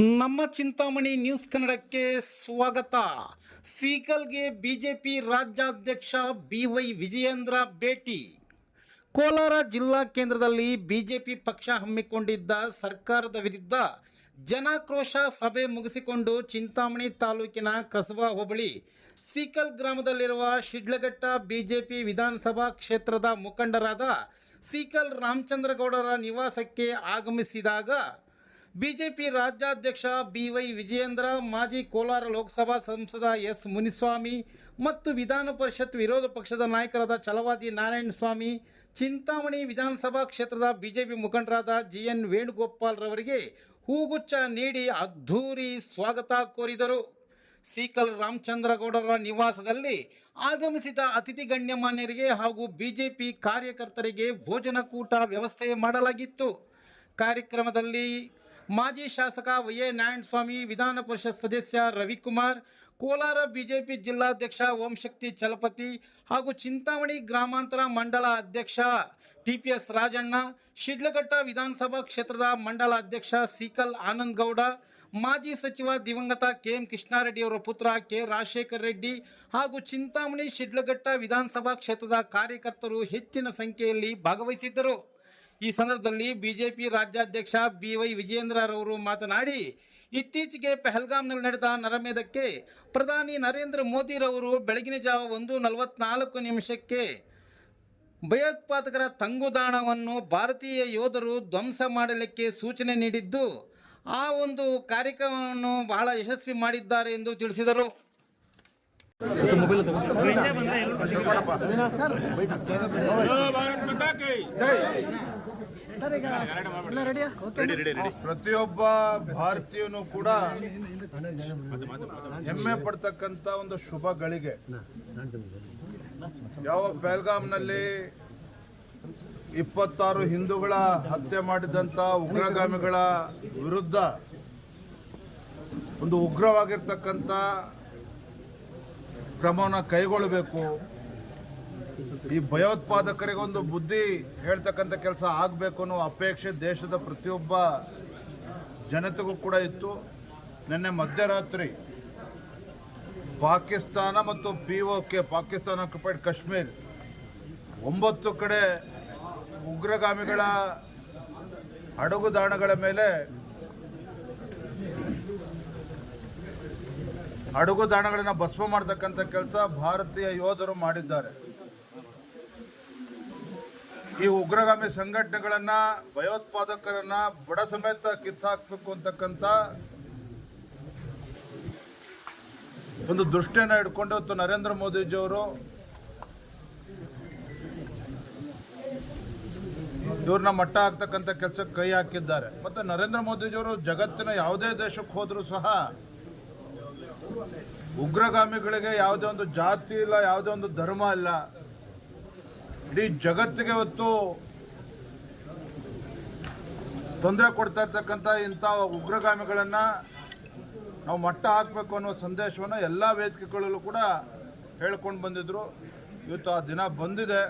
ನಮ್ಮ ಚಿಂತಾಮಣಿ ನ್ಯೂಸ್ ಕನ್ನಡಕ್ಕೆ ಸ್ವಾಗತ. ಸೀಕಲ್ಗೆ ಬಿಜೆಪಿ ರಾಜ್ಯಾಧ್ಯಕ್ಷ ಬಿ ವೈ ವಿಜಯೇಂದ್ರ ಭೇಟಿ. ಕೋಲಾರ ಜಿಲ್ಲಾ ಕೇಂದ್ರದಲ್ಲಿ ಬಿಜೆಪಿ ಪಕ್ಷ ಹಮ್ಮಿಕೊಂಡಿದ್ದ ಸರ್ಕಾರದ ವಿರುದ್ಧ ಜನಾಕ್ರೋಶ ಸಭೆ ಮುಗಿಸಿಕೊಂಡು ಚಿಂತಾಮಣಿ ತಾಲೂಕಿನ ಕಸಬಾ ಹೋಬಳಿ ಸೀಕಲ್ ಗ್ರಾಮದಲ್ಲಿರುವ ಶಿಡ್ಲಘಟ್ಟ ಬಿಜೆಪಿ ವಿಧಾನಸಭಾ ಕ್ಷೇತ್ರದ ಮುಖಂಡರಾದ ಸೀಕಲ್ ರಾಮಚಂದ್ರಗೌಡರ ನಿವಾಸಕ್ಕೆ ಆಗಮಿಸಿದಾಗ ಬಿಜೆಪಿ ರಾಜ್ಯಾಧ್ಯಕ್ಷ ಬಿ ವೈ ವಿಜಯೇಂದ್ರ, ಮಾಜಿ ಕೋಲಾರ ಲೋಕಸಭಾ ಸಂಸದ ಎಸ್ ಮುನಿಸ್ವಾಮಿ ಮತ್ತು ವಿಧಾನ ಪರಿಷತ್ ವಿರೋಧ ಪಕ್ಷದ ನಾಯಕರಾದ ಚಲವಾದಿ ನಾರಾಯಣ ಸ್ವಾಮಿ, ಚಿಂತಾಮಣಿ ವಿಧಾನಸಭಾ ಕ್ಷೇತ್ರದ ಬಿಜೆಪಿ ಮುಖಂಡರಾದ ಜಿ ಎನ್ ವೇಣುಗೋಪಾಲ್ ರವರಿಗೆ ಹೂಗುಚ್ಛ ನೀಡಿ ಅದ್ಧೂರಿ ಸ್ವಾಗತ ಕೋರಿದರು. ಸೀಕಲ್ ರಾಮಚಂದ್ರಗೌಡರ ನಿವಾಸದಲ್ಲಿ ಆಗಮಿಸಿದ ಅತಿಥಿ ಗಣ್ಯಮಾನ್ಯರಿಗೆ ಹಾಗೂ ಬಿಜೆಪಿ ಕಾರ್ಯಕರ್ತರಿಗೆ ಭೋಜನಕೂಟ ವ್ಯವಸ್ಥೆ ಮಾಡಲಾಗಿತ್ತು. ಕಾರ್ಯಕ್ರಮದಲ್ಲಿ ಮಾಜಿ ಶಾಸಕ ವೈ ಎ ನಾರಾಯಣಸ್ವಾಮಿ, ವಿಧಾನ ಪರಿಷತ್ ಸದಸ್ಯ ರವಿಕುಮಾರ್, ಕೋಲಾರ ಬಿಜೆಪಿ ಜಿಲ್ಲಾಧ್ಯಕ್ಷ ಓಂಶಕ್ತಿ ಚಲಪತಿ ಹಾಗೂ ಚಿಂತಾಮಣಿ ಗ್ರಾಮಾಂತರ ಮಂಡಲ ಅಧ್ಯಕ್ಷ T P S Rajanna, Shidlaghatta ವಿಧಾನಸಭಾ ಕ್ಷೇತ್ರದ ಮಂಡಲ ಅಧ್ಯಕ್ಷ ಸೀಕಲ್ ಆನಂದ್ ಗೌಡ ಮಾಜಿ ಸಚಿವ ದಿವಂಗತ ಕೆ ಎಂ ಕೃಷ್ಣಾರೆಡ್ಡಿ ಅವರ ಪುತ್ರ ಕೆ ರಾಜಶೇಖರ ರೆಡ್ಡಿ ಹಾಗೂ ಚಿಂತಾಮಣಿ ಶಿಡ್ಲಘಟ್ಟ ವಿಧಾನಸಭಾ ಕ್ಷೇತ್ರದ ಕಾರ್ಯಕರ್ತರು ಹೆಚ್ಚಿನ ಸಂಖ್ಯೆಯಲ್ಲಿ ಭಾಗವಹಿಸಿದ್ದರು. ಈ ಸಂದರ್ಭದಲ್ಲಿ ಬಿಜೆಪಿ ರಾಜ್ಯಾಧ್ಯಕ್ಷ ಬಿ ವೈ ವಿಜಯೇಂದ್ರರವರು ಮಾತನಾಡಿ, ಇತ್ತೀಚೆಗೆ ಪೆಹಲ್ಗಾಮ್ನಲ್ಲಿ ನಡೆದ ನರಮೇಧಕ್ಕೆ ಪ್ರಧಾನಿ ನರೇಂದ್ರ ಮೋದಿರವರು ಬೆಳಗಿನ ಜಾವ ಒಂದು ನಲವತ್ನಾಲ್ಕು ನಿಮಿಷಕ್ಕೆ ಭಯೋತ್ಪಾದಕರ ತಂಗುದಾಣವನ್ನು ಭಾರತೀಯ ಯೋಧರು ಧ್ವಂಸ ಮಾಡಲಿಕ್ಕೆ ಸೂಚನೆ ನೀಡಿದ್ದು, ಆ ಒಂದು ಕಾರ್ಯಕ್ರಮವನ್ನು ಬಹಳ ಯಶಸ್ವಿ ಮಾಡಿದ್ದಾರೆ ಎಂದು ತಿಳಿಸಿದರು. ಪ್ರತಿಯೊಬ್ಬ ಭಾರತೀಯನು ಕೂಡ ಹೆಮ್ಮೆ ಪಡ್ತಕ್ಕಂತ ಒಂದು ಶುಭ ಗಳಿಗೆ ಯಾವ ಬೆಲ್ಗಾಮ್ನಲ್ಲಿ ಇಪ್ಪತ್ತಾರು ಹಿಂದೂಗಳ ಹತ್ಯೆ ಮಾಡಿದಂತ ಉಗ್ರಗಾಮಿಗಳ ವಿರುದ್ಧ ಒಂದು ಉಗ್ರವಾಗಿರ್ತಕ್ಕಂಥ ಕ್ರಮವನ್ನು ಕೈಗೊಳ್ಳಬೇಕು. ಈ ಭಯೋತ್ಪಾದಕರಿಗೊಂದು ಬುದ್ಧಿ ಹೇಳ್ತಕ್ಕಂಥ ಕೆಲಸ ಆಗಬೇಕು ಅನ್ನೋ ಅಪೇಕ್ಷೆ ದೇಶದ ಪ್ರತಿಯೊಬ್ಬ ಜನತೆಗೂ ಕೂಡ ಇತ್ತು. ನಿನ್ನೆ ಮಧ್ಯರಾತ್ರಿ ಪಾಕಿಸ್ತಾನ ಮತ್ತು P O K Pakistan occupied Kashmir, ಒಂಬತ್ತು ಕಡೆ ಉಗ್ರಗಾಮಿಗಳ ಅಡಗುದಾಣಗಳ ಮೇಲೆ ಅಡುಗುದಾಣಗಳನ್ನು ಭಸ್ಮ ಮಾಡತಕ್ಕಂಥ ಕೆಲಸ ಭಾರತೀಯ ಯೋಧರು ಮಾಡಿದ್ದಾರೆ. ಈ ಉಗ್ರಗಾಮಿ ಸಂಘಟನೆಗಳನ್ನ, ಭಯೋತ್ಪಾದಕರನ್ನ ಬಡ ಸಮೇತ ಕಿತ್ತಾಕ್ಬೇಕು ಅಂತಕ್ಕಂಥ ಒಂದು ದೃಷ್ಟಿಯನ್ನು ಇಟ್ಕೊಂಡು ಇವತ್ತು ನರೇಂದ್ರ ಮೋದಿಜಿಯವರು ಇವ್ರನ್ನ ಮಟ್ಟ ಹಾಕ್ತಕ್ಕಂಥ ಕೆಲಸಕ್ಕೆ ಕೈ ಹಾಕಿದ್ದಾರೆ. ಮತ್ತೆ ನರೇಂದ್ರ ಮೋದಿಜಿಯವರು ಜಗತ್ತಿನ ಯಾವುದೇ ದೇಶಕ್ಕೆ ಹೋದರೂ ಸಹ ಉಗ್ರಗಾಮಿಗಳಿಗೆ ಯಾವುದೇ ಒಂದು ಜಾತಿ ಇಲ್ಲ, ಯಾವುದೇ ಒಂದು ಧರ್ಮ ಇಲ್ಲ. ಇಡೀ ಜಗತ್ತಿಗೆ ಇವತ್ತು ತೊಂದರೆ ಕೊಡ್ತಾ ಇರ್ತಕ್ಕಂಥ ಇಂಥ ಉಗ್ರಗಾಮಿಗಳನ್ನು ನಾವು ಮಟ್ಟ ಹಾಕಬೇಕು ಅನ್ನೋ ಸಂದೇಶವನ್ನು ಎಲ್ಲ ವೇದಿಕೆಗಳಲ್ಲೂ ಕೂಡ ಹೇಳ್ಕೊಂಡು ಬಂದಿದ್ರು. ಇವತ್ತು ಆ ದಿನ ಬಂದಿದೆ.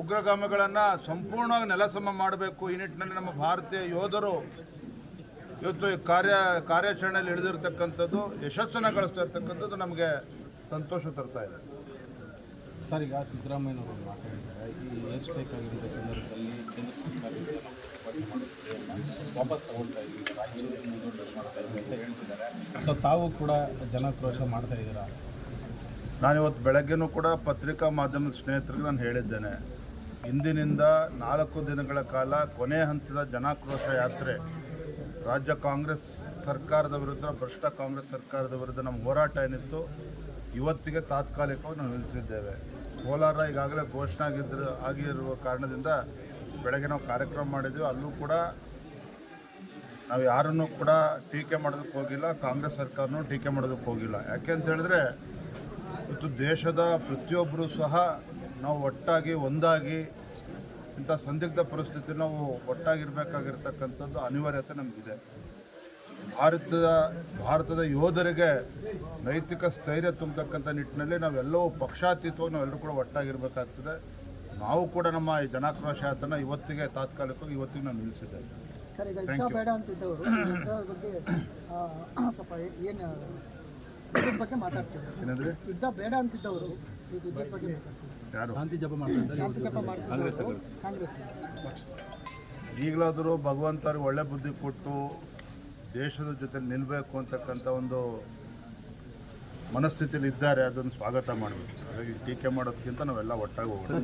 ಉಗ್ರಗಾಮಿಗಳನ್ನು ಸಂಪೂರ್ಣವಾಗಿ ನೆಲಸಮ ಮಾಡಬೇಕು. ಈ ನಿಟ್ಟಿನಲ್ಲಿ ನಮ್ಮ ಭಾರತೀಯ ಯೋಧರು ಇವತ್ತು ಈ ಕಾರ್ಯ, ಕಾರ್ಯಾಚರಣೆಯಲ್ಲಿ ಇಳಿದಿರ್ತಕ್ಕಂಥದ್ದು ಯಶಸ್ಸನ್ನು ಗಳಿಸ್ತಾ ಇರ್ತಕ್ಕಂಥದ್ದು ನಮಗೆ ಸಂತೋಷ ತರ್ತಾ ಇದೆ. ಸರ್, ಈಗ ಸಿದ್ದರಾಮಯ್ಯನವರು ಮಾತಾಡಿದ್ದಾರೆ ಈ ಏರ್ ಸ್ಟ್ರೈಕ್ ಆಗಿದ್ದ ಸಂದರ್ಭದಲ್ಲಿ ಕೇಂದ್ರ ಸರ್ಕಾರ ವಾಪಸ್ ತಗೊಳ್ತಾ ಇದ್ದೀವಿ ರಾಜ್ಯದಲ್ಲಿ ಮುಂದೂಡಿಕೆ ಮಾಡ್ತಾ ಇದ್ದೀವಿ ಅಂತ ಹೇಳ್ತಿದ್ದಾರೆ. ಸೊ ತಾವು ಕೂಡ ಜನಕ್ರೋಶ ಮಾಡ್ತಾ ಇದ್ದೀರಾ? ನಾನಿವತ್ತು ಬೆಳಗ್ಗೆನೂ ಕೂಡ ಪತ್ರಿಕಾ ಮಾಧ್ಯಮದ ಸ್ನೇಹಿತರಿಗೆ ನಾನು ಹೇಳಿದ್ದೇನೆ. ಇಂದಿನಿಂದ ನಾಲ್ಕು ದಿನಗಳ ಕಾಲ ಕೊನೆ ಹಂತದ ಜನಾಕ್ರೋಶ ಯಾತ್ರೆ ರಾಜ್ಯ ಕಾಂಗ್ರೆಸ್ ಸರ್ಕಾರದ ವಿರುದ್ಧ, ಭ್ರಷ್ಟ ಕಾಂಗ್ರೆಸ್ ಸರ್ಕಾರದ ವಿರುದ್ಧ ನಮ್ಮ ಹೋರಾಟ ಏನಿತ್ತು ಇವತ್ತಿಗೆ ತಾತ್ಕಾಲಿಕವಾಗಿ ನಾವು ನಿಲ್ಲಿಸಿದ್ದೇವೆ. ಕೋಲಾರ ಈಗಾಗಲೇ ಘೋಷಣೆ ಆಗಿದ್ದರು ಆಗಿರುವ ಕಾರಣದಿಂದ ಬೆಳಗ್ಗೆ ನಾವು ಕಾರ್ಯಕ್ರಮ ಮಾಡಿದ್ವಿ. ಅಲ್ಲೂ ಕೂಡ ನಾವು ಯಾರನ್ನೂ ಕೂಡ ಟೀಕೆ ಮಾಡೋದಕ್ಕೆ ಹೋಗಿಲ್ಲ. ಕಾಂಗ್ರೆಸ್ ಸರ್ಕಾರನೂ ಟೀಕೆ ಮಾಡೋದಕ್ಕೆ ಹೋಗಿಲ್ಲ. ಯಾಕೆ ಅಂತ ಹೇಳಿದ್ರೆ, ಇವತ್ತು ದೇಶದ ಪ್ರತಿಯೊಬ್ಬರೂ ಸಹ ನಾವು ಒಟ್ಟಾಗಿ, ಒಂದಾಗಿ ಇಂಥ ಸಂದಿಗ್ಧ ಪರಿಸ್ಥಿತಿ ನಾವು ಒಟ್ಟಾಗಿರ್ಬೇಕಾಗಿರ್ತಕ್ಕಂಥದ್ದು ಅನಿವಾರ್ಯತೆ ನಮಗಿದೆ. ಭಾರತದ ಭಾರತದ ಯೋಧರಿಗೆ ನೈತಿಕ ಸ್ಥೈರ್ಯ ತುಂಬತಕ್ಕಂಥ ನಿಟ್ಟಿನಲ್ಲಿ ನಾವೆಲ್ಲವೂ ಪಕ್ಷಾತೀತವಾಗಿ ನಾವೆಲ್ಲರೂ ಕೂಡ ಒಟ್ಟಾಗಿರ್ಬೇಕಾಗ್ತದೆ. ನಾವು ಕೂಡ ನಮ್ಮ ಈ ಜನಾಕ್ರೋಶ ಯಾತ್ರೆನ ಇವತ್ತಿಗೆ ತಾತ್ಕಾಲಿಕವಾಗಿ ಇವತ್ತಿಗೆ ನಾವು ನಿಲ್ಲಿಸಿದ್ದೇವೆ. ಸರ್ ಈಗ ಯುದ್ಧ ಬೇಡ ಅಂತಿದ್ದವರು ಯುದ್ಧದ ಬಗ್ಗೆ ಆ, ಸ್ವಲ್ಪ ಏನು ಇದ್ರ ಬಗ್ಗೆ ಮಾತಾಡ್ತಿದ್ದಾರೆ. ಏನಂದ್ರೆ? ಯುದ್ಧ ಬೇಡ ಅಂತಿದ್ದವರು ಯುದ್ಧದ ಶಾಂತಿ ಜಪ ಮಾಡ್ತಾರೆ ಈಗಲಾದರೂ ಭಗವಂತರಿಗೆ ಒಳ್ಳೆ ಬುದ್ಧಿ ಕೊಟ್ಟು ದೇಶದ ಜೊತೆ ನಿಲ್ಲಬೇಕು ಅಂತಕ್ಕಂಥ ಒಂದು ಮನಸ್ಥಿತಿಯಲ್ಲಿ ಇದ್ದಾರೆ, ಅದನ್ನು ಸ್ವಾಗತ ಮಾಡಬೇಕು. ಹಾಗಾಗಿ ಟೀಕೆ ಮಾಡೋದಕ್ಕಿಂತ ನಾವೆಲ್ಲ ಒಟ್ಟಾಗಿ ಹೋಗೋಣ